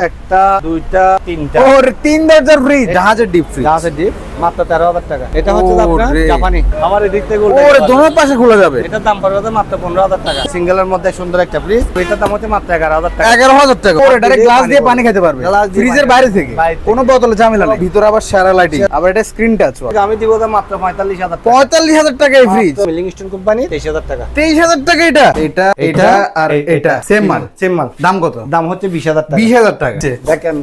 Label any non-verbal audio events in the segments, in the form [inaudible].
একটা দুইটা তিনটা। ওর তিন দরজার ফ্রিজ জাহাজের ডিপ ফ্রিজ জাহাজের ডিপ মাত্র তেরো হাজার টাকা। এটা হচ্ছে আপনার জাপানি। আমার এদিক থেকে ওরে দোনো পাশে খোলা যাবে। এটার দাম পড়বে মাত্র পনেরো হাজার টাকা। সিঙ্গেলের মধ্যে সুন্দর একটা ফ্রিজ এটার দাম হচ্ছে মাত্র টাকা। এগারো হাজার টাকা। ওরে ডাইরেক্ট গ্লাস দিয়ে পানি খেতে পারবে। ফ্রিজের বাইরে থেকে? কোনো বোতলে ঝামেলা নেই। ভিতরে আবার সারা লাইটিং আবার এটা স্ক্রিন টাচ আমি দিব মাত্র পঁয়তাল্লিশ হাজার টাকা। পঁয়তাল্লিশ হাজার টাকা এই ফ্রিজ মিলিং কোম্পানি তেইশ হাজার টাকা। তেইশ হাজার টাকা এটা। এটা এটা আর এটা সেম মাল। সেম মাল। দাম কত? দাম হচ্ছে বিশ হাজার টাকা। বিশ হাজার টাকা। দেখেন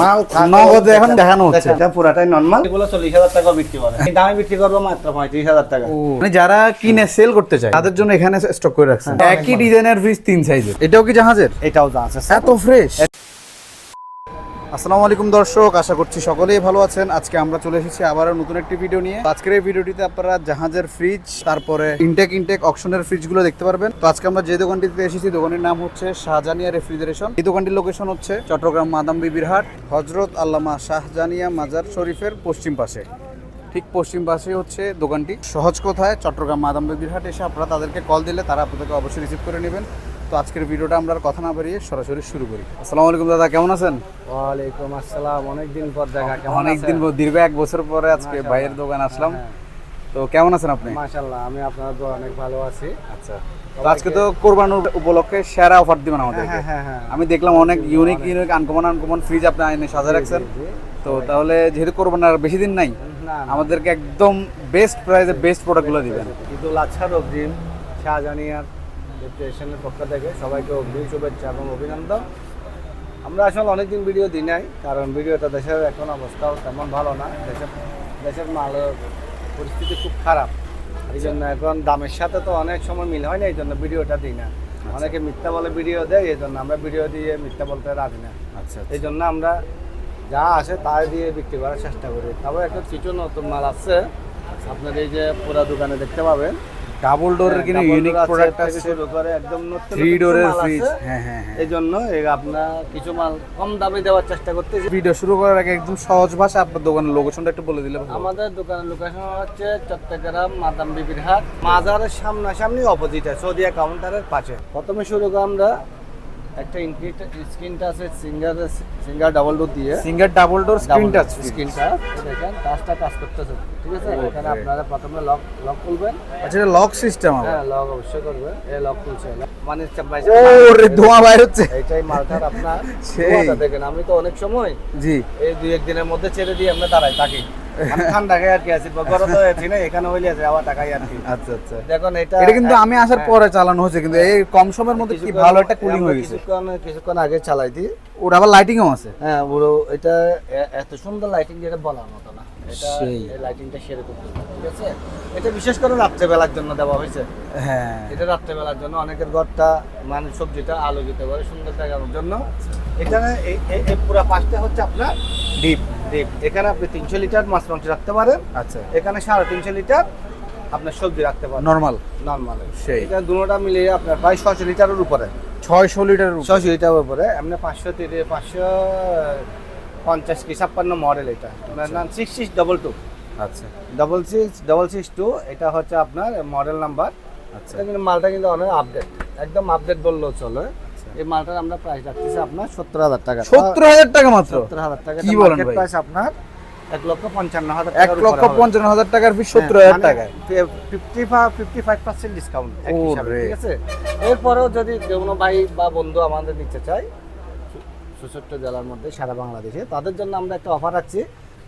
মাল নগদে? এখন দেখানো হচ্ছে। এটা পুরাটাই নর্মাল এগুলো চল্লিশ হাজার টাকা বিক্রি করে। দামে বিক্রি করব মাত্র পঁয়ত্রিশ হাজার টাকা। মানে যারা কিনে সেল করতে চায় তাদের জন্য এখানে স্টক করে রাখছেন। হ্যাঁ। একই ডিজাইনের ফ্রিজ তিন সাইজের এটাও কি জাহাজের? এটাও জাহাজ এত ফ্রেশ আসসালামু আলাইকুম দর্শক, আশা করছি সকলেই ভালো আছেন। আজকে আমরা চলে এসেছি আবারও নতুন একটি ভিডিও নিয়ে। আজকের এই ভিডিওটিতে আপনারা জাহাজের ফ্রিজ তারপরে ইনটেক ইনটেক অপশনের ফ্রিজগুলো দেখতে পারবেন। তো আজকে আমরা যে দোকানটিতে এসেছি, দোকানের নাম হচ্ছে শাহজানিয়া রেফ্রিজারেশন এই দোকানটির লোকেশন হচ্ছে চট্টগ্রাম মাদাম বিবির হজরত আল্লামা শাহজানিয়া মাজার শরীফের পশ্চিম পাশে। ঠিক পশ্চিম পাশে হচ্ছে দোকানটি। সহজ কথায় চট্টগ্রাম মাদাম বিবির এসে আপনারা তাদেরকে কল দিলে তারা আপনাদেরকে অবশ্যই রিসিভ করে নেবেন। তো আজকের ভিডিওটা আমরা কথা না বাড়িয়ে সরাসরি শুরু করি। আসসালামু আলাইকুম দাদা কেমন আছেন? ওয়ালাইকুম আসসালাম অনেকদিন পর দেখা কেমন অনেকদিন পর, দীর্ঘ এক বছর পরে আজকে ভাইয়ের দোকান আসলাম। তো কেমন আছেন আপনি? মাশাআল্লাহ আমি আপনার তো অনেক ভালো আছি। আচ্ছা তো আজকে তো কোরবানোর উপলক্ষে সেরা অফার দিবেন আমাদেরকে। হ্যাঁ হ্যাঁ হ্যাঁ আমি দেখলাম অনেক unique unique uncommon uncommon fridge আপনি এনে সাজা রাখছেন। তো তাহলে যেহেতু কোরবান আর বেশি দিন নাই আমাদেরকে একদম বেস্ট প্রাইসে বেস্ট প্রোডাক্টগুলো দিবেন। ঈদুল আজহার অগ্রিম শাহজানিয়ার রেপুটেশনের পক্ষ থেকে সবাইকে অগ্রিম শুভেচ্ছা এবং অভিনন্দন। আমরা আসলে অনেকদিন ভিডিও দিই নাই কারণ ভিডিওটা দেশের এখন অবস্থাও তেমন ভালো না। দেশের দেশের মালের পরিস্থিতি খুব খারাপ। এই জন্য এখন দামের সাথে তো অনেক সময় মিল হয় না এই জন্য ভিডিওটা দিই না। অনেকে মিথ্যা বলে ভিডিও দেয় এই জন্য আমরা ভিডিও দিয়ে মিথ্যা বলতে রাজি না। আচ্ছা এই জন্য আমরা যা আসে তাই দিয়ে বিক্রি করার চেষ্টা করি। তবে এখন কিছু নতুন মাল আছে। আপনার এই যে পুরা দোকানে দেখতে পাবেন। ডাবল ডোরের কিনা ইউনিক প্রোডাক্ট আছে শুরু করে একদম নতুন থ্রি ডোরের ফ্রিজ হ্যাঁ হ্যাঁ এই জন্য আপনার কিছু মাল কম দামে দেওয়ার চেষ্টা করতেছি। ভিডিও শুরু করার আগে একদম সহজ ভাষা আপনার দোকানের লোকেশনটা একটু বলে দিলে আমাদের দোকানের লোকেশন হচ্ছে চট্টগ্রাম মাদাম বিবির হাট। মাজারের সামনাসামনি অপোজিটে সৌদিয়া কাউন্টারের পাশে। প্রথমে শুরু করি আমরা একটা স্ক্রিনটা আছে সিঙ্গার সিঙ্গার ডাবল ডোর দিয়ে single double door screen touch screen touch দেখেন টাচটা কাজ করতেছে ঠিক আছে? এখানে আপনারা প্রথমে লক লক খুলবেন। আচ্ছা এটা লক সিস্টেম হ্যাঁ লক অবশ্যই করবেন এই লক খুলছে। মানে ওরে ধোঁয়া বাইর হচ্ছে। এইটাই মালটার আপনার সেই। দেখেন আমি তো অনেক সময় জি। এই দুই এক দিনের মধ্যে ছেড়ে দিয়ে আমরা দাঁড়াই থাকি। ঠান্ডা খাই আর কি আছি গরম তো আছি না এখানে হইলে আছে আবার টাকাই আর কি। আচ্ছা আচ্ছা। দেখুন এটা এটা কিন্তু আমি আসার হ্যাঁ, পরে চালানো হচ্ছে কিন্তু এই কম সময়ের মধ্যে কি ভালো একটা কুলিং হয়ে গেছে। কিছুক্ষণ কিছুক্ষণ আগে চালাই দিই। ওটা আবার লাইটিংও আছে। হ্যাঁ পুরো এটা এত সুন্দর লাইটিং যেটা বলার মতো সেই। লাইটিংটা সেরে ঠিক আছে? এটা বিশেষ করে রাত্রেবেলার জন্য দেওয়া হয়েছে। হ্যাঁ। এটা রাত্রেবেলার জন্য অনেকের ঘরটা মানে সবজিটা আলোকিত করে সুন্দর দেখানোর জন্য। এখানে এই পুরো হচ্ছে আপনার ডিপ ডিপ। এখানে আপনি তিনশো লিটার মাছ মাংস রাখতে পারেন। আচ্ছা। এখানে সাড়ে তিনশো লিটার আপনার সবজি রাখতে পারেন। নর্মাল। নর্মাল। সেই। এখানে দুটোটা মিলিয়ে আপনার প্রায় ছশো লিটারের উপরে। ছয়শো লিটার ছশো লিটারের উপরে এমনি পাঁচশো তিরিশ পাঁচশো পঞ্চাশ কি ছাপ্পান্ন মডেল এটা। নাম সিক্স সিক্স ডবল টু আচ্ছা। Double six double six two এটা হচ্ছে আপনার মডেল নাম্বার আচ্ছা। কিন্তু মালটা কিন্তু অনেক আপডেট একদম আপডেট বললেও চলে। এই মালটার আমরা প্রাইস রাখতেছি আপনার সত্তর হাজার টাকা। সত্তর হাজার টাকা মাত্র? সত্তর হাজার টাকা। কি বলেন প্রাইস আপনার এক লক্ষ পঞ্চান্ন হাজার এক লক্ষ পঞ্চান্ন হাজার টাকার ফিস সত্তর হাজার টাকা fifty five fifty five percent discount. ঠিক আছে? এরপরেও যদি কোনো ভাই বা বন্ধু আমাদের নিতে চায় সুষট্ট জেলার মধ্যে সারা বাংলাদেশে। তাদের জন্য আমরা একটা অফার রাখছি।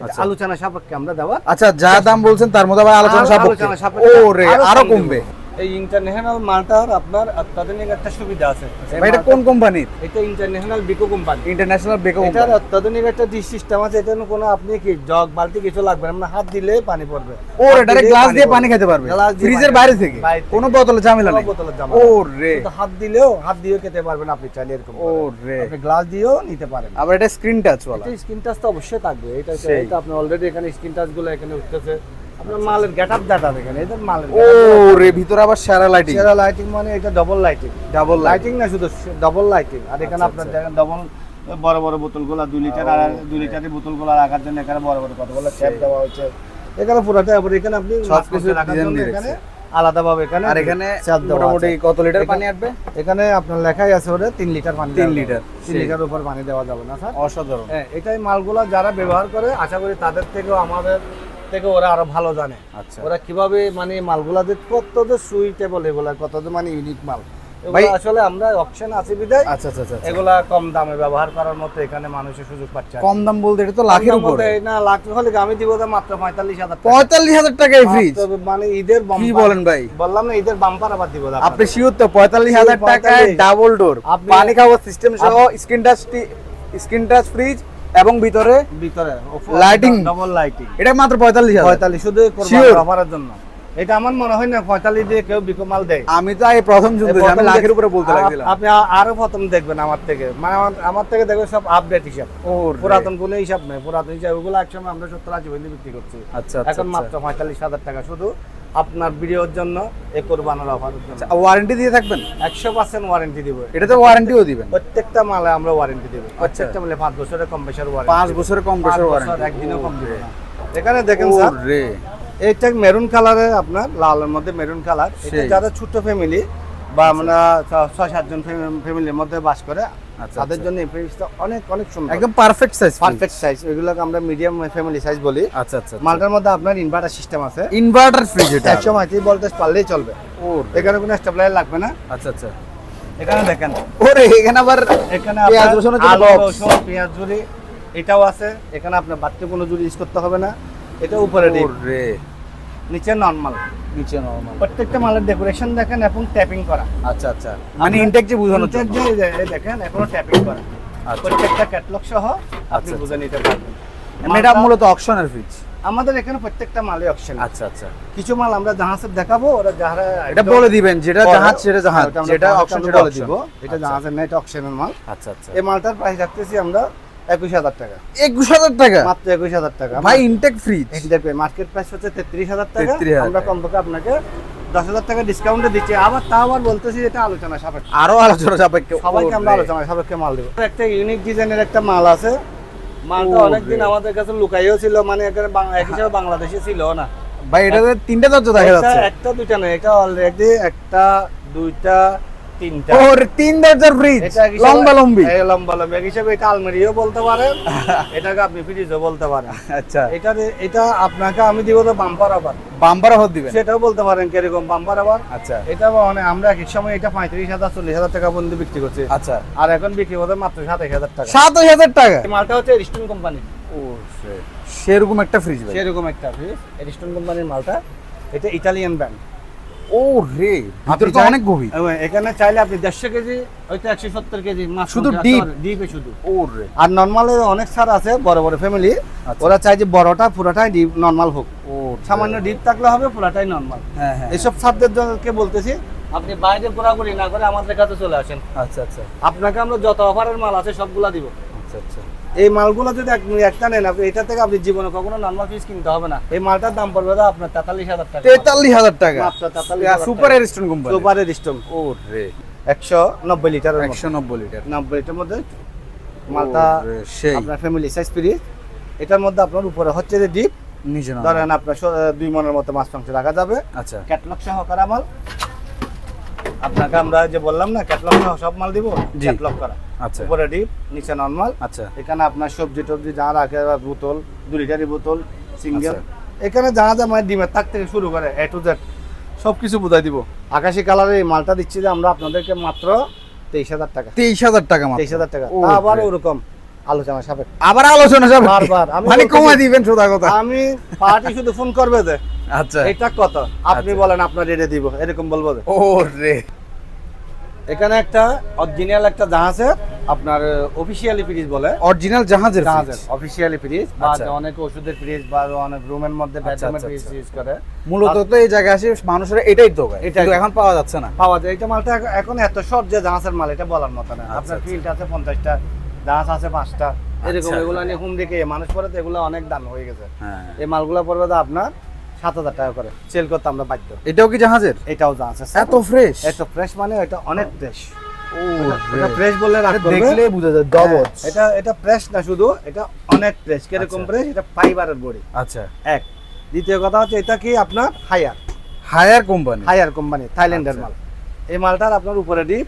আচ্ছা। আলোচনা সাপেক্ষে আমরা দেওয়া আচ্ছা যা দাম বলছেন তার মধ্যে আবার আলোচনা সাপেক্ষে। ও রে আরও কমবে। এই ইন্টারন্যাশনাল মালটার আপনার অত্যাধুনিক একটা সুবিধা আছে। এটা কোন কোম্পানির এটা ইন্টারন্যাশনাল বিকো কোম্পানি ইন্টারন্যাশনাল বেকো এটার অত্যাধুনিক একটা ডিশ সিস্টেম আছে এটা কোনো আপনি কি জগ বালতি কিছু লাগবে না হাত দিলে পানি পড়বে। ও ডাইরেক্ট গ্লাস দিয়ে পানি খেতে পারবে। ফ্রিজের বাইরে থেকে? কোনো বোতলে ঝামেলা নেই? বোতলের জামা ও রে হাত দিলেও হাত দিয়েও খেতে পারবেন আপনি চাইলে এরকম ও। রে আপনি গ্লাস দিয়েও নিতে পারেন। আবার এটা স্ক্রিন টাচ বলা এটা স্ক্রিন টাচ তো অবশ্যই থাকবে। এটা। এটা আপনি অলরেডি এখানে স্ক্রিন টাচগুলো এখানে উঠতেছে। আপনার মালের গেট আপ দেখেন এটা মালের ও রে ভিতরে আবার সারা লাইটিং সেরা লাইটিং মানে এটা ডবল লাইটিং ডাবল লাইটিং না শুধু ডবল লাইটিং আর এখানে আচ্ছা, আপনার আচ্ছা। দেখেন ডবল বড় বড় বোতলগুলো দুই লিটার আর দুই লিটারের বোতলগুলো রাখার জন্য এখানে বড় বড় কতগুলো ট্যাপ দেওয়া হয়েছে। এখানে পুরোটা আবার এখানে আপনি সব কিছু রাখার জন্য এখানে আলাদাভাবে এখানে আর এখানে মোটামুটি কত লিটার পানি আসবে? এখানে আপনার লেখাই আছে ওটা তিন লিটার পানি তিন লিটার। তিন লিটার উপর পানি দেওয়া যাবে না স্যার অসাধারণ। হ্যাঁ এটাই মালগুলো যারা ব্যবহার করে আশা করি তাদের থেকেও আমাদের থেকে ওরা আরও ভালো জানে। আচ্ছা। ওরা কীভাবে মানে মালগুলা যে কত যে সুইটেবল এগুলা কত যে মানে ইউনিক মাল। আসলে আমরা অপশন আছে বিদায়। আচ্ছা আচ্ছা আচ্ছা এগুলা কম দামে ব্যবহার করার মতো এখানে মানুষের সুযোগ পাচ্ছে কম দাম বলতে এটা তো লাখের উপরে। না লাখ হলে আমি দিব মাত্র পঁয়তাল্লিশ হাজার টাকা। পঁয়তাল্লিশ হাজার টাকায় ফ্রিজ মানে ঈদের কি বলেন ভাই? বললাম না ঈদের বাম্পার আবার দিব আপনি শিওর তো? পঁয়তাল্লিশ হাজার সেই টাকায় ডাবল ডোর পানি খাওয়ার সিস্টেম সহ screen touch screen touch fridge এবং ভিতরে ভিতরে Lighting? ডবল লাইটিং এটা মাত্র পঁয়তাল্লিশ হাজার। পঁয়তাল্লিশ শুধু Sure? কোরবানির অফারের জন্য। এটা আমার মনে হয় না পঁয়তাল্লিশ দিয়ে কেউ বিকো মাল দেয়। আমি তো এই প্রথম শুনতেছি আমি লাখের উপরে বলতে লাগছিলাম। আপনি আরও প্রথম দেখবেন আমার থেকে। মানে আমার- থেকে দেখবেন সব আপডেট হিসাব। ও পুরাতন কোনো হিসাব নেই। পুরাতন হিসাব ওগুলো একসময় আমরা সত্তর আশি পর্যন্ত বিক্রি করছি। আচ্ছা আচ্ছা এখন মাত্র পঁয়তাল্লিশ হাজার টাকা। শুধু আপনার ভিডিওর জন্য এ কোরবানোর জন্য। ওয়ারেন্টি দিয়ে থাকবেন? একশো পার্সেন্ট ওয়ারেন্টি দিব। এটা তো ওয়ারেন্টিও দিবেন। প্রত্যেকটা মালে আমরা ওয়ারেন্টি দেবো। প্রত্যেকটা মালে পাঁচ বছরের কম বেশার ওয়ারেন্টি পাঁচ বছরের কম বছর ওয়ারেন্টি একদিনও কম দিবে না। এখানে দেখেন স্যার রে এইটা মেরুন কালারে আপনার লালের মধ্যে মেরুন কালার এটা। যারা ছোট ফ্যামিলি বা আমরা ছয় সাতজন ফ্যামিলির মধ্যে বাস করে আচ্ছা, তাদের আচ্ছা। জন্য এই অনেক অনেক সুন্দর। একদম পারফেক্ট সাইজ পারফেক্ট সাইজ এগুলোকে আমরা মিডিয়াম ফ্যামিলি সাইজ বলি। আচ্ছা আচ্ছা মালটার মধ্যে আপনার ইনভার্টার সিস্টেম আছে। ইনভার্টার ফ্রিজ এটা। একশো পঁয়ত্রিশ ভোল্টেজ পারলেই চলবে। ও এখানে কোনো স্টেবিলাইজার লাগবে না। আচ্ছা আচ্ছা। এখানে দেখেন। ওরে এখানে আবার এখানে পেঁয়াজ রসুন পেঁয়াজ জুড়ি এটাও আছে। এখানে আপনার বাড়তি কোনো জুড়ি ইউজ করতে হবে না। এটা উপরে রে। নিচে নর্মাল নিচে নরমাল প্রত্যেকটা মালের ডেকোরেশন দেখেন এবং ট্যাপিং করা। আচ্ছা আচ্ছা। মানে ইনটেক যে বোঝানোর নিচের যে দেখেন এখনও ট্যাপিং করা। আচ্ছা প্রত্যেকটা ক্যাটলগ সহ আপনি আচ্ছা, বুঝে নিতে পারবেন। মানে এটা মূলত অকশনের ফ্রিজ আমাদের এখানে প্রত্যেকটা মালে অপশন আচ্ছা আচ্ছা। কিছু মাল আমরা জাহাজের দেখাবো ওরা যারা এটা বলে দিবেন যেটা জাহাজ সেটা জাহাজ। যেটা অকশন সেটা বলে দিব। এটা আচ্ছা। জাহাজের না এটা অকশনের মাল। আচ্ছা আচ্ছা। এই মালটার প্রাইস রাখতেছি আমরা একুশ হাজার টাকা। একুশ হাজার টাকা? মাত্র একুশ হাজার টাকা। ভাই ইনটেক ফ্রিজ দেখবে মার্কেট প্রাইস হচ্ছে তেত্রিশ হাজার টাকা। আমরা কমপক্ষে আপনাকে দশ হাজার টাকা ডিসকাউন্টে দিচ্ছি। আবার তা আবার বলতেছি এটা আলোচনা সাপেক্ষে। আরও আলোচনা সাপেক্ষে। সবাইকে আমরা আলোচনা সাপেক্ষে মাল দেবো। একটা ইউনিক ডিজাইনের একটা মাল আছে। মালটা অনেকদিন আমাদের কাছে লুকাইও ছিল মানে এক হিসাবে বাংলাদেশে ছিল না। ভাই এটাতে তিনটা দরজা দেখা যাচ্ছে। একটা দুইটা নয় এটা অলরেডি একটা দুইটা তিনটা। ওরে তিন দরজার ফ্রিজ লম্বা লম্বি। এই লম্বা লম্বি হিসাবে এটা আলমারিও বলতে পারেন [laughs] এটাকে আপনি ফ্রিজও বলতে পারেন। আচ্ছা। এটা এটা আপনাকে আমি দিব তো বাম্পার আবার বাম্পার হত দিবেন? সেটাও বলতে পারেন কীরকম বাম্পার আবার আচ্ছা। এটা মানে আমরা এক সময় এটা পঁয়ত্রিশ হাজার চল্লিশ হাজার টাকা পর্যন্ত বিক্রি করছি। আচ্ছা। আর এখন বিক্রি হতে মাত্র সাতাশ হাজার টাকা। সাতাশ হাজার টাকা? মালটা হচ্ছে এরিস্টন কোম্পানি ও সেরকম একটা ফ্রিজ সেরকম একটা ফ্রিজ এরিস্টন কোম্পানির মালটা। এটা ইটালিয়ান ব্র্যান্ড ও রে ভিতর তো অনেক গভীর। এখানে চাইলে আপনি দেড়শো কেজি হয়তো একশো সত্তর কেজি মাছ শুধু এ শুধু। ও রে আর নর্মালে অনেক সার আছে বড় বড় ফ্যামিলি আচ্ছা। ওরা চাই যে বড়টা পুরোটাই ডিপ নর্মাল হোক। ও সামান্য ডিপ থাকলে হবে পুরোটাই নর্মাল। হ্যাঁ হ্যাঁ। বলতেছি আপনি বাইরে ঘোরাঘুরি না করে আমাদের কাছে চলে আসেন। আচ্ছা আচ্ছা। আপনাকে আমরা যত অফারের মাল আছে সবগুলা দিব। আচ্ছা আচ্ছা। এই মালগুলো যদি এক- একটা নেন আপনি এটা থেকে আপনি জীবনে কখনো নর্মাল পিস কিনতে হবে না। এই মালটার দাম পড়বে তো আপনার তেতাল্লিশ হাজার টাকা। তেতাল্লিশ হাজার টাকা। মাত্র 43,000 সুপার এরিস্টন কোম্পানি সুপারের স্টম ও রে একশো নব্বই লিটারের মতো। একশো নব্বই লিটার নব্বই লিটার মধ্যে। মালটা সেই। আপনার ফ্যামিলি সাইজ ফ্রিজ এটার মধ্যে আপনার উপরে হচ্ছে যে ডিপ ধরেন আপনার দুই মনের মতো মাছ মাংস রাখা যাবে। আচ্ছা। ক্যাটলগ সহকারে মাল আপনাকে আমরা যে বললাম না ক্যাটলগ সব মাল দিব ক্যাটলগ করা। আচ্ছা। উপরে ডিপ নিচে নর্মাল আচ্ছা। এখানে আপনার সবজি টবজি যা রাখে বোতল দু লিটারি বোতল সিঙ্গেল। আচ্ছা। এখানে যা যা মানে ডিমের তাক থেকে শুরু করে এ টু জেড সব কিছু বুঝাই দিব। আকাশি কালারের এই মালটা দিচ্ছি যে আমরা আপনাদেরকে মাত্র তেইশ হাজার টাকা। তেইশ হাজার টাকা তেইশ হাজার টাকা। আবার ওরকম আলোচনা সাপেক্ষ। আবার আলোচনা যাবে বারবার, আমি মানে কমাই দিবেন সোজা কথা। আমি পার্টি শুধু ফোন করবে যে আচ্ছা। এটা কত? আপনি আচ্ছা। বলেন আপনার রেটে দিব। এরকম বলব ও রে এখানে একটা অরিজিনাল একটা জাহাজে আপনার অফিসিয়ালি ফ্রিজ বলে। অরিজিনাল জাহাজের জাহাজের অফিসিয়ালি ফ্রিজ বা আচ্ছা। অনেক ওষুধের ফ্রিজ বা অনেক রুমের মধ্যে বেডরুমের ফ্রিজ আচ্ছা। ইউজ করে। মূলত তো এই জায়গায় আসে মানুষের এটাই তো এটা এখন পাওয়া যাচ্ছে না। পাওয়া যায়। এটা মালটা এখন- এত শর্ট যে জাহাজের মাল এটা বলার মতো না। আপনার। ফিল্ড আছে পঞ্চাশটা জাহাজ আছে পাঁচটা। এরকম। এগুলো নিয়ে হুম দেখে মানুষ পরে তো এগুলো অনেক দাম হয়ে গেছে। হ্যাঁ। এই মালগুলো পড়বে তো আপনার সাত হাজার টাকা করে। সেল করতে আমরা বাধ্য। এটাও কি জাহাজের? এটাও জাহাজ এত ফ্রেশ এত ফ্রেশ মানে এটা অনেক ফ্রেশ ও এটা ফ্রেশ বললে দেখলে বোঝা যায় হ্যাঁ, এটা এটা ফ্রেশ না শুধু এটা অনেক ফ্রেশ কীরকম আচ্ছা। ফ্রেশ এটা ফাইবারের বডি। আচ্ছা। এক। দ্বিতীয় কথা হচ্ছে এটা কি আপনার? Haier Haier company Haier company থাইল্যান্ডের। মাল। এই মালটার আপনার উপরে ডিপ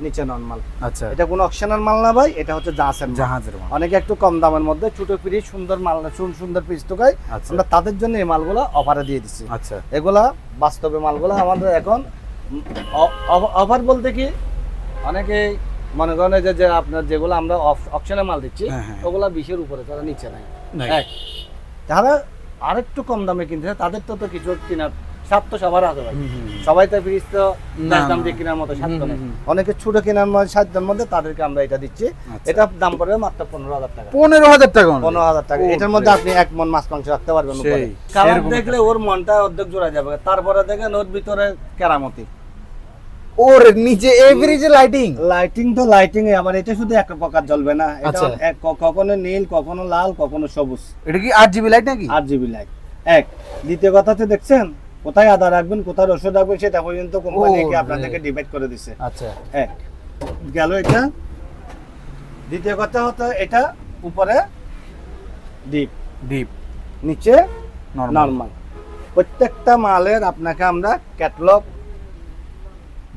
নিচে নর্মাল। আচ্ছা। এটা কোনো অকশনের মাল না ভাই এটা হচ্ছে জাহাজের জাহাজের মাল। অনেকে একটু কম দামের মধ্যে ছোট পিস সুন্দর মাল সুন- সুন্দর পিস তোকায় আচ্ছা। আমরা তাদের জন্য এই মালগুলো অফারে দিয়ে দিচ্ছি আচ্ছা। এগুলা বাস্তবে মালগুলো আমাদের এখন অফার বলতে কি অনেকে মনে করেন যে যে আপনার যেগুলো আমরা অপশনে মাল দিচ্ছি হ্যাঁ, হ্যাঁ। ওগুলা বিশের উপরে তারা নিচে নাই। যারা আরেকটু কম দামে কিনতে তাদের তো তো কিছু কেনার স্বার্থ সবার আছে ভাই হুম, হুম, হুম। সবাই তো ফ্রিজ তো দাম দিয়ে কেনার মতো নেই। অনেকে ছোট কেনার মধ্যে সাধ্যের মধ্যে তাদেরকে আমরা এটা দিচ্ছি। আচ্ছা। এটা দাম পড়বে মাত্র পনেরো হাজার টাকা। পনেরো হাজার টাকা পনেরো হাজার টাকা। এটার মধ্যে আপনি এক মন মাছ মাংস রাখতে পারবেন সেরকম দেখলে ওর মনটা অর্ধেক জোড়া যাবে। তারপরে দেখেন ওর ভিতরে কেরামতি। ওর নিচে এভারেজে লাইটিং লাইটিং তো লাইটিং আবার এটা শুধু এক প্রকার জ্বলবে না। এটা আচ্ছা। কখনো নীল কখনো লাল কখনো সবুজ। এটা কি আট জিবি লাইট নাকি? আট জিবি লাইট এক দ্বিতীয় কথা হচ্ছে দেখছেন? কোথায় আদা রাখবেন কোথায় রসুন রাখবেন সেটা পর্যন্ত কোম্পানি ও, আপনাদেরকে। ডিভাইড করে দিছে। আচ্ছা। এক গেল এটা। দ্বিতীয় কথা হতো এটা উপরে ডিপ ডিপ নিচে নরমাল নর্মাল প্রত্যেকটা মালের আপনাকে আমরা ক্যাটলগ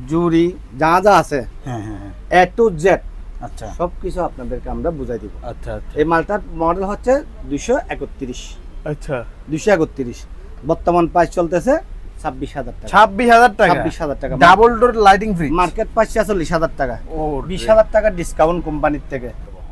জুরি যা যা আছে হ্যাঁ হ্যাঁ হ্যাঁ। এ টু জেড আচ্ছা। সব কিছু আপনাদেরকে আমরা বুঝাই দিব। আচ্ছা আচ্ছা। এই মালটার মডেল হচ্ছে দুশো একত্রিশ। আচ্ছা। দুশো একত্রিশ। বর্তমান প্রাইস চলতেছে ছাব্বিশ হাজার টাকা। ছাব্বিশ হাজার টাকা? ছাব্বিশ হাজার টাকা double door lighting free market price চল্লিশ হাজার টাকা। ও বিশ হাজার টাকা ডিসকাউন্ট কোম্পানির থেকে।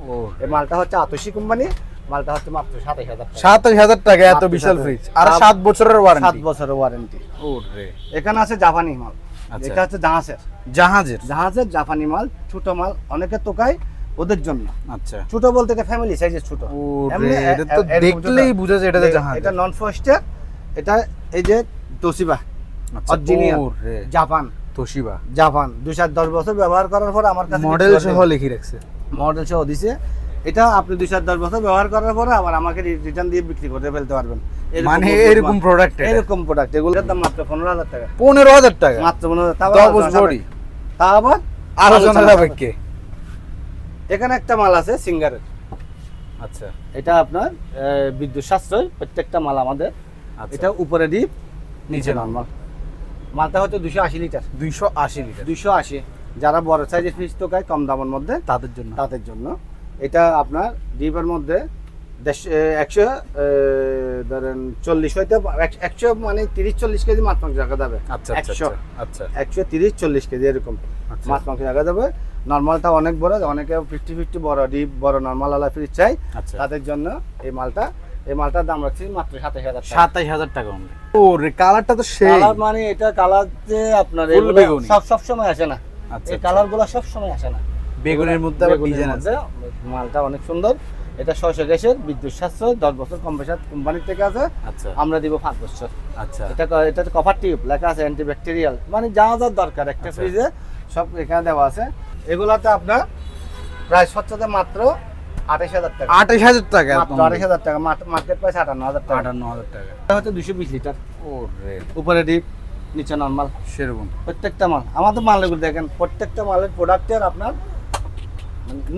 ও এই মালটা হচ্ছে আতসি কোম্পানি মালটা হচ্ছে মাত্র সাতাশ হাজার সাতাশ হাজার টাকা এত বিশাল ফ্রিজ আর সাত- সাত বছরের সাত বছরের ওয়ারেন্টি ও রে এখানে আছে জাপানি মাল। আচ্ছা। এটা হচ্ছে জাহাজের। জাহাজের? জাহাজের জাপানি মাল ছোট মাল অনেকে তোকায় ওদের জন্য। আচ্ছা। ছোট বলতে এটা ফ্যামিলি সাইজের ছোট। ও এমনি এটা তো দেখলেই। বোঝা যায় এটা জাহাজ। এটা নন এটা এই যে Toshiba original। Japan. Toshiba. Japan দুই চার দশ বছর ব্যবহার করার পর আমার কাছে মডেল সহ লিখে রাখছে। মডেল সহ দিছে। এটা আপনি দুই চার দশ বছর ব্যবহার করার পরে আবার আমাকে রিটার্ন দিয়ে বিক্রি করে ফেলতে পারবেন। মানে এরকম প্রোডাক্ট এরকম প্রোডাক্ট এগুলোর দাম মাত্র পনেরো হাজার টাকা। পনেরো হাজার টাকা? মাত্র পনেরো হাজার। তা আবার আলোচনা সাপেক্ষে এখানে একটা মাল আছে সিঙ্গারের। আচ্ছা। এটা আপনার বিদ্যুৎ সাশ্রয় প্রত্যেকটা মাল আমাদের। আচ্ছা এটা উপরে ডিপ নিচে নর্মাল মালটা হচ্ছে দুশো আশি লিটার। দুইশো আশি লিটার। দুশো আশি। যারা বড় সাইজের ফ্রিজ তো খায় কম দামের মধ্যে তাদের জন্য। তাদের জন্য। এটা আপনার ডিপের মধ্যে এ, একশো ধরেন চল্লিশ হয়তো এক- একশো মানে তিরিশ চল্লিশ কেজি মাছ মাংস রাখা যাবে। আচ্ছা আচ্ছা একশো। আচ্ছা একশো তিরিশ চল্লিশ কেজি এরকম আচ্ছা। মাছ মাংস রাখা যাবে। নর্মালটা অনেক বড় অনেকে ফিফটি ফিফটি বড় ডিপ বড় নর্মাল আলা ফ্রিজ চাই। আচ্ছা। তাদের জন্য এই মালটা এই মালটার দাম রাখছি মাত্র সাতাশ হাজার টাকা। সাতাইশ হাজার টাকা only। ও রে কালারটা তো সেই। কালার মানে এটা কালার যে আপনার সব সব সময় আসে না। আচ্ছা এই কালারগুলো সব সময় আসে না। বেগুনের মধ্যে আবার ডিজাইন আছে মালটা অনেক সুন্দর। এটা ছয়শো গ্যাসের বিদ্যুৎ সাশ্রয় দশ বছর কম কম্প্রেসার কোম্পানির থেকে আছে। আচ্ছা। আমরা দিব পাঁচ বছর। আচ্ছা। এটা এটা কভার টিউব লেখা আছে অ্যান্টিব্যাকটেরিয়াল মানে যা যা দরকার একটা আচ্ছা। ফ্রিজে সব এখানে দেওয়া আছে। এগুলাতে আপনার প্রায় স্বচ্ছতে মাত্র আঠাশ হাজার টাকা। আঠাশ হাজার টাকা আঠাশ হাজার টাকা মার্কেট প্রাইস আটান্ন হাজার টাকা। আটান্ন হাজার টাকা। এটা হচ্ছে দুশো বিশ লিটার। ও উপরে ডিপ নিচে নর্মাল সেরকম। প্রত্যেকটা মাল। আমাদের মালগুলো দেখেন প্রত্যেকটা মালের প্রোডাক্টের আপনার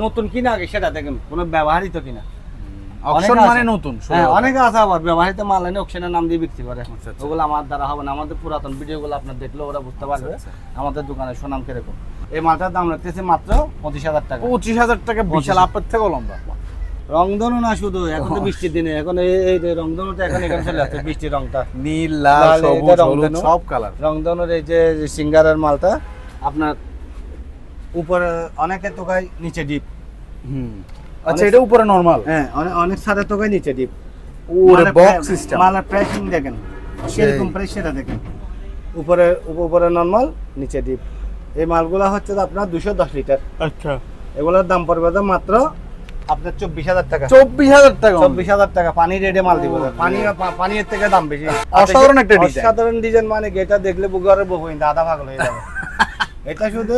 নতুন কিনা আগে সেটা দেখেন কোনো ব্যবহারিত কিনা। অপশন মানে নতুন হ্যাঁ অনেকে আছে আবার ব্যবহৃত মাল এনে অকশনের নাম দিয়ে বিক্রি করে। আচ্ছা, আচ্ছা। ওগুলো আমার দ্বারা হবে না আমাদের পুরাতন ভিডিওগুলো আপনার দেখলে ওরা বুঝতে পারবে। আচ্ছা। আমাদের দোকানের সুনাম কীরকম। এই মালটার দাম রাখতেছে মাত্র পঁচিশ হাজার টাকা। পঁচিশ হাজার টাকা বিশাল আপের থেকেও লম্বা। রংধনু না শুধু এখন তো বৃষ্টির দিনে এখন এই রংধনুটা এখন এখানে চলে যাচ্ছে বৃষ্টির রংটা। নীল লাল সবুজ হলুদ। সব কালার। রংধনুর এই যে সিঙ্গারের মালটা আপনার উপরে অনেকে তোকায় নিচে ডিপ। হুম। আচ্ছা এটা উপরে নরমাল হ্যাঁ অনেক অনেক সারে তোকায় নিচে ডিপ। ওরে বক্স সিস্টেম মালের প্রাইসিং দেখেন। সেই। কীরকম প্রাইস সেটা দেখেন। উপরে উপরে নর্মাল নিচে ডিপ। এই মালগুলো হচ্ছে আপনার দুশো দশ লিটার। আচ্ছা। এগুলোর দাম পড়বে তো মাত্র আপনার চব্বিশ হাজার টাকা। চব্বিশ হাজার টাকা। চব্বিশ হাজার টাকা পানি রেডে মাল দিব। পানি পানির থেকে দাম বেশি। অসাধারণ একটা। অসাধারণ ডিজাইন মানে এটা দেখলে আধা ভাগ হয়ে যাবে। এটা শুধু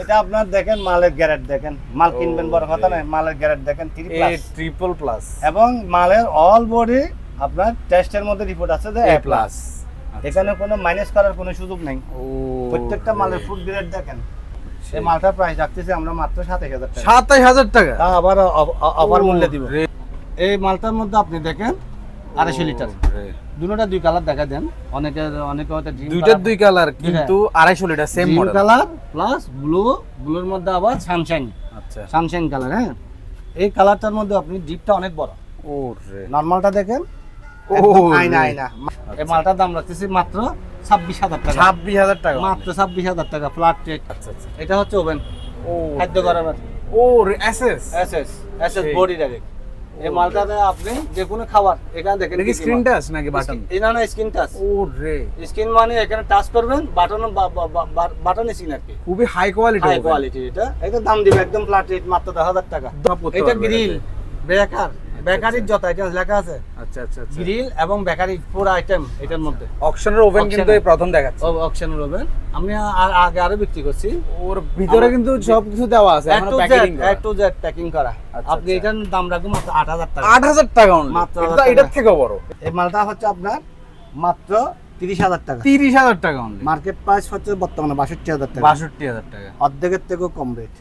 এটা আপনার দেখেন মালের গ্যারেট দেখেন। মাল কিনবেন বড় কথা নয় মালের গ্যারেট দেখেন এ ট্রিপল প্লাস এবং মালের অল বডি আপনার টেস্টের মধ্যে রিপোর্ট আছে যে এ প্লাস এখানে কোনো মাইনাস করার কোনো সুযোগ নেই। প্রত্যেকটা মালের ফুড গ্রেড দেখেন। সেই। এই মালটার প্রাইস রাখতেছি আমরা মাত্র সাতাশ হাজার টাকা। সাতাশ হাজার টাকা? তা আবার অফার ও মূল্যে দিব। এই মালটার মধ্যে আপনি দেখেন আড়াইশো লিটার। রে। দুটোটা দুই কালার দেখা দেন। অনেকে অনেকে হয়তো দুইটার দুই কালার কিন্তু আড়াইশো litre same model colour plus blue ব্লুর মধ্যে আবার সানশাইন আচ্ছা। সানশাইন কালার হ্যাঁ। এই কালারটার মধ্যে আপনি ডিপটা অনেক বড়। ও রে। নর্মালটা দেখেন। আয়না আয়না এই মালটার দাম রাখতেছি মাত্র ছাব্বিশ হাজার টাকা। ছাব্বিশ হাজার টাকা। মাত্র ছাব্বিশ হাজার টাকা ফ্ল্যাট রেট আচ্ছা আচ্ছা। এটা হচ্ছে ওভেন। ও খাদ্য গরমের। ও এসএস এসএস এসএস সেই। বডি ডাইরেক্ট এই মালটাতে আপনি যে কোনো খাবার এখানে দেখেন এটা কি স্ক্রিন টাচ নাকি বাটন না না স্ক্রিন টাচ ও রে। স্ক্রিন মানে এখানে টাচ করবেন বাটন বাটন স্ক্রিন আর কি। খুবই হাই কোয়ালিটি হাই কোয়ালিটি এটা। এটা দাম দিবে একদম ফ্ল্যাট রেট মাত্র দশ হাজার টাকা। এটা গ্রিল বেকার। বেকারির যত আইটেম লেখা আছে। আচ্ছা আচ্ছা আচ্ছা। গ্রিল এবং বেকারি পুরো আইটেম এটার মধ্যে। অকশনের ওভেন কিন্তু। এই প্রথম দেখাচ্ছে। অকশনের ওভেন আমি আর- আগে আরও বিক্রি করছি। ওর ভিতরে কিন্তু সব কিছু দেওয়া আছে এখনও packaging A to Z packing করা। আচ্ছা, আপনি আচ্ছা। এটার দাম রাখুন মাত্র আট হাজার টাকা। আট হাজার টাকা মাত্র এটা এটার থেকে বড়। এই মালটা হচ্ছে আপনার মাত্র তিরিশ হাজার টাকা। তিরিশ হাজার টাকা মার্কেট প্রাইস হচ্ছে বর্তমানে বাষট্টি হাজার টাকা। বাষট্টি হাজার টাকা। অর্ধেকের থেকেও কম রেট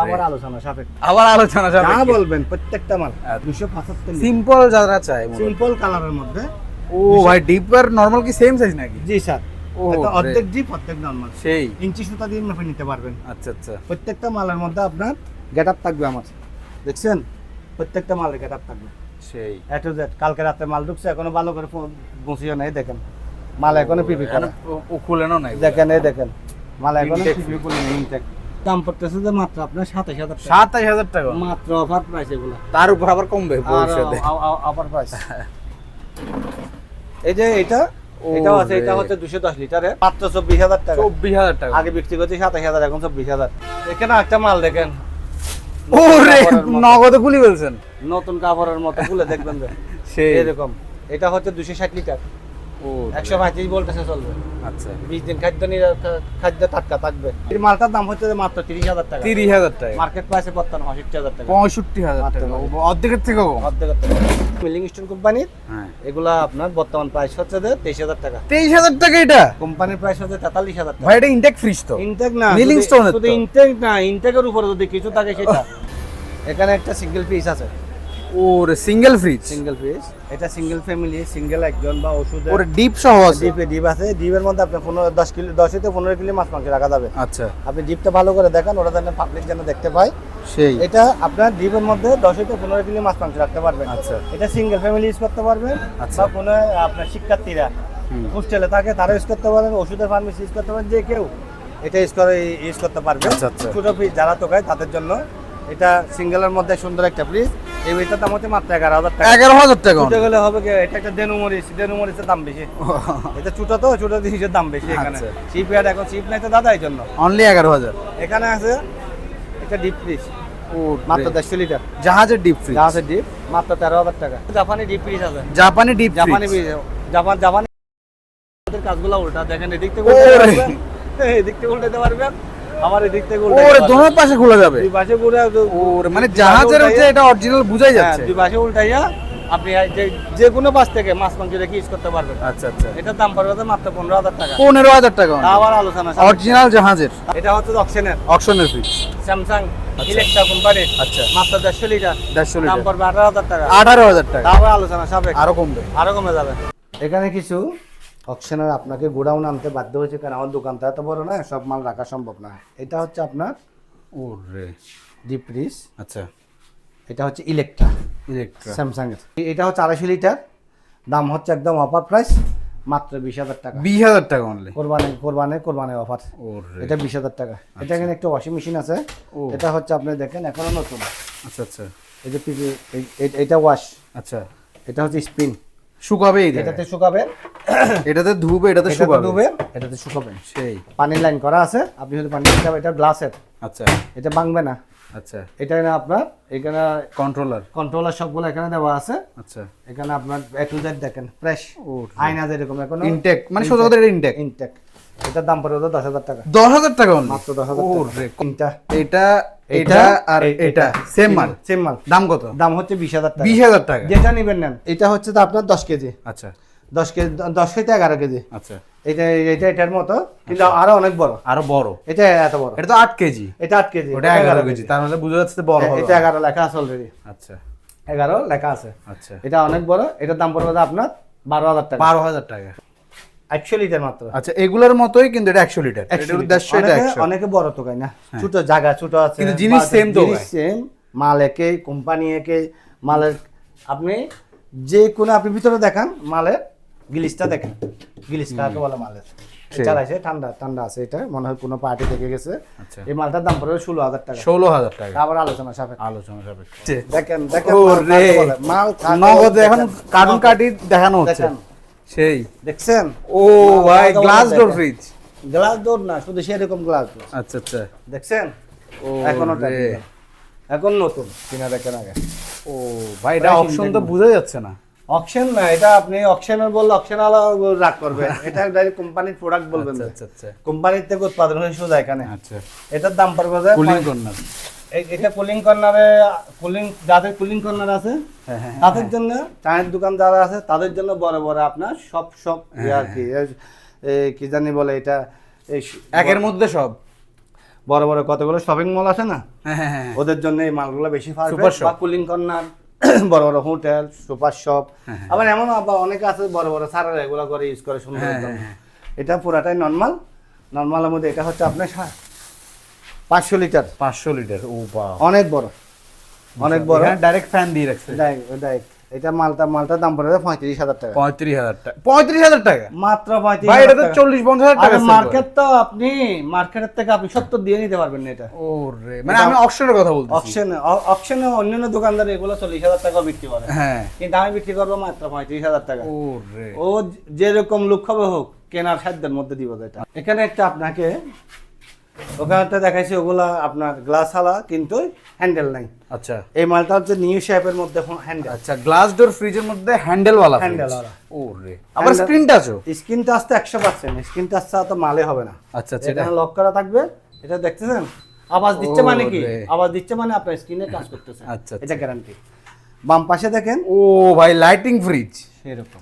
আবার আলোচনা সাপেক্ষ। আবার আলোচনা যা বলবেন প্রত্যেকটা মাল। আচ্ছা। দুশো পঁচাত্তর সিম্পল যারা চাই সিম্পল কালারের মধ্যে ও ভাই ডিপ আর নরমাল কি সেম সাইজ নাকি? জি স্যার। ও এটা রে। অর্ধেক ডিপ অর্ধেক নর্মাল সেই। ইঞ্চি সুতা দিয়ে মেপে নিতে পারবেন। আচ্ছা আচ্ছা। প্রত্যেকটা মালের মধ্যে আপনার গেট আপ থাকবে আমার। দেখছেন? প্রত্যেকটা মালের গেট আপ থাকবে। সেই। এ টু জেড কালকে রাতে মাল ঢুকছে এখনও ভালো করে গুছিয়ে নাই দেখেন। মাল এখনও পিপি করে। খুলেনও নাই। দেখেন এই দেখেন মাল এখনও পিপি করে। নেই ইনটেক দাম পড়তেছে যে মাত্র আপনার সাতাশ হাজার সাতাশ হাজার টাকা। মাত্র অফার প্রাইস এগুলো। তার উপর আবার কমবে ভবিষ্যতে। অফার প্রাইস এই যে এটা ও এটাও আছে এটা হচ্ছে দুশো দশ লিটারে মাত্র চব্বিশ হাজার টাকা। চব্বিশ হাজার টাকা। আগে বিক্রি করছি সাতাশ হাজার এখন চব্বিশ হাজার। এখানে একটা মাল দেখেন। ও রে কাপড়ের নগদে খুলি বলছেন নতুন কাপড়ের মতো খুলে দেখবেন যে। [laughs] এরকম। এটা হচ্ছে দুশো ষাট লিটার। একশো পঁয়ত্রিশ ভোল্টেজে চলবে। আচ্ছা। বিশ দিন খাদ্য খাদ্য টাটকা থাকবে। এই মালটার দাম হচ্ছে যে মাত্র তিরিশ হাজার টাকা। তিরিশ হাজার টাকা। মার্কেট প্রাইসে বর্তমানে পঁয়ষট্টি হাজার টাকা। পঁয়ষট্টি হাজার টাকা। অর্ধেকের থেকেও কম। অর্ধেক মিলিং স্টোন কোম্পানির হ্যাঁ। এগুলা আপনার বর্তমান প্রাইস হচ্ছে যে তেইশ হাজার টাকা। তেইশ হাজার টাকা এটা? কোম্পানির প্রাইস হচ্ছে তেতাল্লিশ হাজার টাকা। এটা ইনটেক ফ্রিজ তো। ইনটেক না stone এর শুধু তো। ইনটেক না ইনটেকের উপরে যদি কিছু থাকে সেটা। [laughs] এখানে একটা সিঙ্গেল পিস আছে। ওর সিঙ্গেল ফ্রিজ সিঙ্গেল পিস এটা সিঙ্গেল ফ্যামিলি সিঙ্গেল একজন বা ওষুধ ওর ডিপ সহ আছে? ডিপে ডিপ আছে। ডিপের মধ্যে আপনার পনেরো দশ কিলো দশ থেকে পনেরো কিলো মাছ মাংস রাখা যাবে। আচ্ছা। আপনি ডিপটা ভালো করে দেখেন ওরা যেন পাবলিক যেন দেখতে পায়। সেই। এটা আপনার ডিপের মধ্যে দশ থেকে পনেরো কিলো মাছ মাংস রাখতে পারবেন। আচ্ছা। এটা সিঙ্গেল ফ্যামিলি ইউজ করতে পারবেন আচ্ছা। কোনো আপনার শিক্ষার্থীরা। হোস্টেলে থাকে তারা ইউজ করতে পারেন ওষুধের ফার্মেসি ইউজ করতে পারেন যে কেউ এটা ইউজ করে ইউজ করতে পারবে। ছোটো ফ্রিজ যারা তো খায় তাদের জন্য এটা সিঙ্গেলের মধ্যে সুন্দর একটা ফ্রিজ এই বইটার দাম হচ্ছে মাত্র এগারো হাজার টাকা। এগারো হাজার টাকা ছুটে গেলে হবে কি এটা একটা ডেনু মরিচ মরিচের দাম বেশি। [laughs] এটা ছোটো তো ছোটো জিনিসের দাম বেশি এখানে। আচ্ছা। চিপ আর এখন চিপ নাই তো দাদা এই জন্য। অনলি এগারো হাজার। এখানে আছে একটা ডিপ ফ্রিজ মাত্র দেড়শো লিটার জাহাজের ডিপ ফ্রিজ আছে ডিপ মাত্র তেরো হাজার টাকা। জাপানি ডিপ ফ্রিজ আছে। জাপানি ডিপ জাপানি ফ্রিজ জাপান জাপানি কাজগুলো উল্টা। দেখেন এদিক থেকে এদিক থেকে উল্টাতে পারবেন। আমার এদিক থেকে ওরে দোনো পাশে খোলা যাবে। দুই পাশে ঘুরে ওরে মানে জাহাজের হচ্ছে এটা অরিজিনাল বুঝাই হ্যাঁ, যাচ্ছে। দুই পাশে উল্টাইয়া আপনি যে যে কোনো পাশ থেকে মাছ মাংস রেখে ইউজ করতে পারবেন। আচ্ছা আচ্ছা। এটার দাম পড়বে মাত্র পনেরো হাজার টাকা। পনেরো হাজার টাকা। আবার আলোচনা অরিজিনাল জাহাজের। এটা হচ্ছে অকশনের অকশনের ফ্রিজ স্যামসাং ইলেকট্রা কোম্পানির আচ্ছা। মাত্র দেড়শো লিটার। দেড়শো দাম পড়বে আঠারো হাজার টাকা। আঠারো হাজার টাকা। আবার আলোচনা সাপেক্ষ। আরও কমবে। আরও কমে যাবে। এখানে কিছু অকশনের আপনাকে গোডাউন আনতে বাধ্য হয়েছে কারণ আমার দোকানটা এত বড় না সব মাল রাখা সম্ভব না। এটা হচ্ছে আপনার ওরে। ডিপ আচ্ছা। এটা হচ্ছে ইলেকট্রা ইলেকট্রা স্যামসাং এর এটা হচ্ছে আড়াইশো লিটার। দাম হচ্ছে একদম অফার প্রাইস মাত্র বিশ হাজার টাকা। বিশ হাজার টাকা অনলি কোরবানি কোরবানি কোরবানি অফার ওরে। এটা বিশ হাজার টাকা। এটা এখানে একটা ওয়াশিং মেশিন আছে। এটা হচ্ছে আপনি দেখেন এখনও নতুন। আচ্ছা আচ্ছা। এই যে এটা ওয়াশ আচ্ছা। এটা হচ্ছে স্পিন শুকাবে এটাতে শুকাবেন এটাতে ধুবে এটাতে শুকাবে। ডুবেন এটাতে শুকাবেন সেই। পানির লাইন করা আছে। আপনি যদি পানি দিতে এটা গ্লাসের। আচ্ছা। এটা ভাঙবে না। আচ্ছা। এটা এখানে আপনার এখানে কন্ট্রোলার। কন্ট্রোলার সবগুলো এখানে দেওয়া আছে। আচ্ছা। এখানে আপনার এ টু জেড দেখেন ফ্রেশ আয়না যেরকম এখন ইনটেক মানে সোজা কথা ইনটেক ইনটেক এটার দাম পড়বে দশ হাজার টাকা। দশ হাজার টাকা মাত্র দশ হাজার টাকা। এটা এটা আর এটা সেম মাল। সেম মাল। দাম কত? দাম হচ্ছে বিশ হাজার টাকা। বিশ হাজার টাকা। যেটা নিবেন নেন। এটা হচ্ছে তো আপনার দশ কেজি। আচ্ছা। দশ কেজি দশ কেজি এগারো কেজি। আচ্ছা। এটা এটা এটার মতো কিন্তু আরও অনেক বড়। আরও বড়। এটা এত বড়। এটা তো আট কেজি। এটা আট কেজি। ওটা এগারো কেজি। তার মানে বোঝা যাচ্ছে বড় এটা এগারো লেখা আছে অলরেডি আচ্ছা। এগারো লেখা আছে। আচ্ছা। এটা অনেক বড়। এটার দাম পড়বে আপনার বারো হাজার টাকা। বারো হাজার টাকা। একশো লিটার মাত্র। আচ্ছা এগুলোর মতোই কিন্তু এটা একশো লিটার। এটার উদ্দেশ্য এটা অনেকে- একশো। অনেকে বড় তো খায় না? ছোট জায়গা ছোট আছে কিন্তু জিনিস বা তো জিনিস সেম মাল একে কোম্পানি একে মালের আপনি যে কোনো আপনি ভিতরে দেখান মালের গিলিসটা দেখেন। গিলিস কাকে বলে মালের? চালাইছে ঠান্ডা ঠান্ডা আছে এটা। মনে হয় কোনো পার্টি থেকে গেছে। আচ্ছা। এই মালটার দাম পড়বে ষোলো হাজার টাকা। ষোলো হাজার টাকা। আবার আলোচনা সাপেক্ষে। আলোচনা সাপেক্ষে। দেখেন দেখেন মাল রে কাকে বলে। মাল কাকে নগদ এখন কার্টুন কাটি দেখানো হচ্ছে। সেই। দেখছেন? ও ভাই glass door fridge glass door না শুধু সেরকম গ্লাস ডোর আচ্ছা আচ্ছা। দেখছেন? ও এখনও। এখন নতুন। কিনা দেখেন আগে। ও ভাই এটা অপশন তো বোঝা যাচ্ছে না। অকশন না এটা আপনি অকশনের বললে অকশন আলা রাগ করবে [laughs] এটা ডাইরেক্ট কোম্পানির প্রোডাক্ট বলবেন আচ্ছা আচ্ছা আচ্ছা। কোম্পানির থেকে উৎপাদন হয়ে শুধু এখানে। আচ্ছা। এটার দাম পড়বে কুলিং কর্নার এটা কুলিং কর্নারে কুলিং যাদের কুলিং কর্নার আছে হ্যাঁ হ্যাঁ তাদের জন্য চায়ের দোকান যারা আছে তাদের জন্য বড় বড় আপনার সব সব ইয়ে আর কি। জানি বলে এটা একের মধ্যে সব। বড় বড় কতগুলো শপিং মল আছে না? হ্যাঁ হ্যাঁ হ্যাঁ। ওদের জন্য এই মালগুলো বেশি. বা কুলিং কর্নার [clears throat] বড় বড় হোটেল সুপার শপ হ্যাঁ, হ্যাঁ। আবার এমন অনেকে আছে বড় বড় সারারা এগুলো করে ইউজ করে সুন্দর হ্যাঁ। হ্যাঁ, হ্যাঁ। এটা পুরাটাই নর্মাল নর্মালের মধ্যে এটা হচ্ছে আপনার পাঁচশো লিটার। পাঁচশো লিটার ও অনেক বড়। অনেক বড়। ডাইরেক্ট ফ্যান দিয়ে রাখছে। Direct। এটা মালটা মালটার দাম পড়বে পঁয়ত্রিশ হাজার টাকা। পঁয়ত্রিশ হাজার টাকা। পঁয়ত্রিশ হাজার টাকা? মাত্র পঁয়ত্রিশ ভাই এটা তো হাজার টাকা। চল্লিশ পঞ্চাশ হাজার টাকা আরে। মার্কেট তো আপনি মার্কেটের থেকে আপনি সত্তর দিয়ে নিতে পারবেন না এটা। ও রে মানে আমি অপশনের কথা বলছি অকশনে অকশনে অন্যান্য দোকানদার এগুলো চল্লিশ হাজার টাকা বিক্রি করে। হ্যাঁ। কিন্তু আমি বিক্রি করব মাত্র পঁয়ত্রিশ হাজার টাকা। ও রে ও যেরকম লুক হবে হোক কেনার সাধ্যের মধ্যে দিব এটা এখানে একটা আপনাকে ওখানে একটা দেখাইছি ওগুলা আপনার গ্লাস হালা কিন্তু হ্যান্ডেল নাই। আচ্ছা। এই মালটা হচ্ছে নিউ শেপের মধ্যে হ্যান্ডেল আচ্ছা গ্লাস ডোর ফ্রিজের মধ্যে হ্যান্ডেল ওয়ালা Handle ওয়ালা। ও রে আবার Handle- স্ক্রিন টাচও স্ক্রিন টাচ তো একশো পার্সেন্ট স্ক্রিন টাচ ছাড়া তো মালে হবে না। আচ্ছা আচ্ছা এটা লক করা থাকবে এটা দেখতেছেন? আওয়াজ দিচ্ছে মানে কি। আওয়াজ দিচ্ছে মানে আপনার স্ক্রিনে কাজ করতেছে আচ্ছা, আচ্ছা। এটা গ্যারান্টি বাম পাশে দেখেন। ও ভাই লাইটিং ফ্রিজ সেরকম।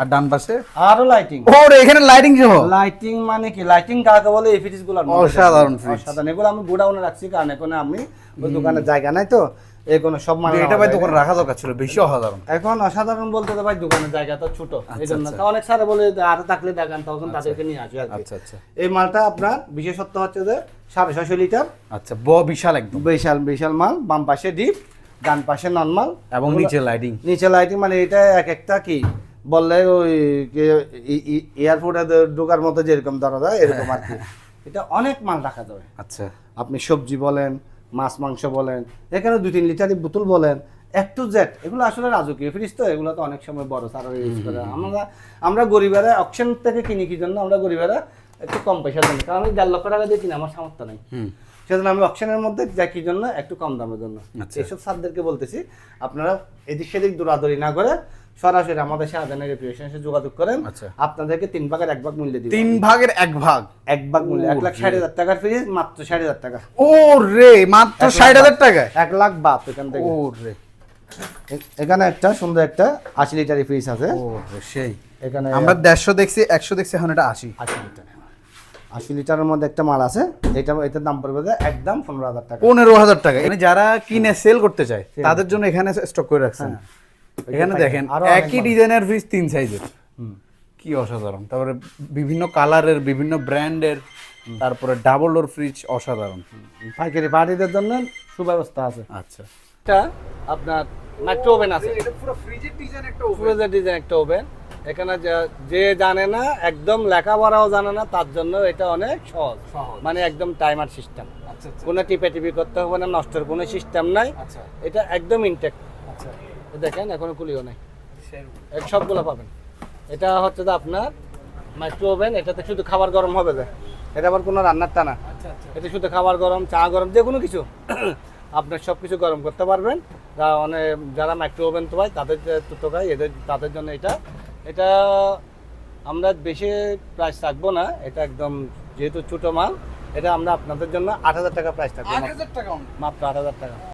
আর ডান পাশে? আরও লাইটিং ও রে এখানে লাইটিং সহ? লাইটিং মানে কি? লাইটিং কাকে বলে? এই ফ্রিজগুলো অসাধারণ। অসাধারণ। এগুলো আমি গোডাউনে রাখছি কারণ এখন আমি ওই দোকানের জায়গা নাই তো। এই কোনো সব মাল এটা ভাই দোকানে রাখা দরকার ছিল বেশি অসাধারণ। এখন অসাধারণ বলতে তো ভাই জায়গা তো ছোট এই আচ্ছা, জন্য। আচ্ছা। তা অনেক সারা বলে আরও থাকলে দেখান তখন তাদেরকে নিয়ে আসি আর কি। আচ্ছা আচ্ছা। এই মালটা আপনার বিশেষত্ব হচ্ছে যে সাড়ে ছশো লিটার। আচ্ছা ব বিশাল একদম। বিশাল বিশাল মাল বাম পাশে ডিপ ডান পাশে নর্মাল এবং নিচে লাইটিং নিচে লাইটিং মানে এটা এক একটা কি? বললে ওই এয়ারপোর্টে ঢোকার মতো যেরকম দরজা এরকম আর কি। এটা অনেক মাল রাখা যাবে। আচ্ছা। আপনি সবজি বলেন মাছ মাংস বলেন এখানে দুই তিন লিটারের বোতল বলেন এক টু জেড এগুলো আসলে রাজকীয়। ফ্রিজ তো এগুলো তো অনেক সময় বড় সারা ইউজ করে। আমরা আমরা গরিবেরা অকশন থেকে কিনি কি জন্য? আমরা গরিবেরা একটু কম পয়সার জন্য কারণ আমি দেড় লক্ষ টাকা দিয়ে কিনি আমার সামর্থ্য নেই। সেজন্য আমি অকশনের মধ্যে যাই কি জন্য একটু কম দামের জন্য। আচ্ছা। এইসব স্যারদেরকে বলতেছি আপনারা এদিক সেদিক দৌড়াদৌড়ি না করে সরাসরি আমাদের শাহজাহানের রেপুটেশন এসে যোগাযোগ করেন। আচ্ছা। আপনাদেরকে তিন ভাগের এক ভাগ মূল্য দিব। তিন ভাগের এক ভাগ? এক ভাগ মূল্য এক লাখ ষাট হাজার টাকার ফ্রিজ মাত্র ষাট হাজার টাকা। ও রে মাত্র ষাট হাজার। টাকায়? এক লাখ বাদ এখান থেকে। ও রে এখানে একটা সুন্দর একটা আশি লিটারের ফ্রিজ আছে। ও সেই। এখানে আমরা দেড়শো দেখছি একশো দেখছি এখন এটা আশি। আশি লিটার। আশি লিটারের মধ্যে একটা মাল আছে এটা এটার দাম পড়বে একদম পনেরো হাজার টাকা। পনেরো হাজার টাকা। মানে যারা কিনে সেল করতে চায় তাদের জন্য এখানে স্টক করে রাখছেন। এখানে দেখেন আরও একই ডিজাইনের ফ্রিজ তিন সাইজের হুম। কি অসাধারণ। তারপরে বিভিন্ন কালারের বিভিন্ন ব্র্যান্ডের তারপরে ডাবল ডোর ফ্রিজ অসাধারণ। পাইকারি পার্টিদের জন্য সুব্যবস্থা আছে। আচ্ছা। এটা আপনার মাইক্রো ওভেন আছে। এটা পুরো ফ্রিজের ডিজাইন একটা ফুরেজের ডিজাইন একটা ওভেন এখানে যে- যে জানে না একদম লেখাপড়াও জানে না তার জন্য এটা অনেক সহজ। মানে একদম টাইমার সিস্টেম আচ্ছা আচ্ছা। কোনো টিপে টিপি করতে হবে না নষ্টের কোনো সিস্টেম নাই। আচ্ছা। এটা একদম ইনটেক আচ্ছা। দেখেন এখনও কুলিও নাই। এক সবগুলো পাবেন। এটা হচ্ছে যে আপনার মাইক্রো ওভেন এটাতে শুধু খাবার গরম হবে যে। এটা আবার কোনো রান্নার না আচ্ছা এটা শুধু খাবার গরম চা গরম যে কোনো কিছু। [coughs] আপনার সব কিছু গরম করতে পারবেন। যা অনেক যারা মাইক্রো ওভেন তো পায় তাদের তো এদের তাদের জন্য এটা এটা আমরা বেশি প্রাইস থাকব না এটা একদম যেহেতু ছোটো মাল এটা আমরা আপনাদের জন্য আট হাজার টাকা প্রাইস থাকব আট হাজার টাকা মাত্র আট হাজার টাকা।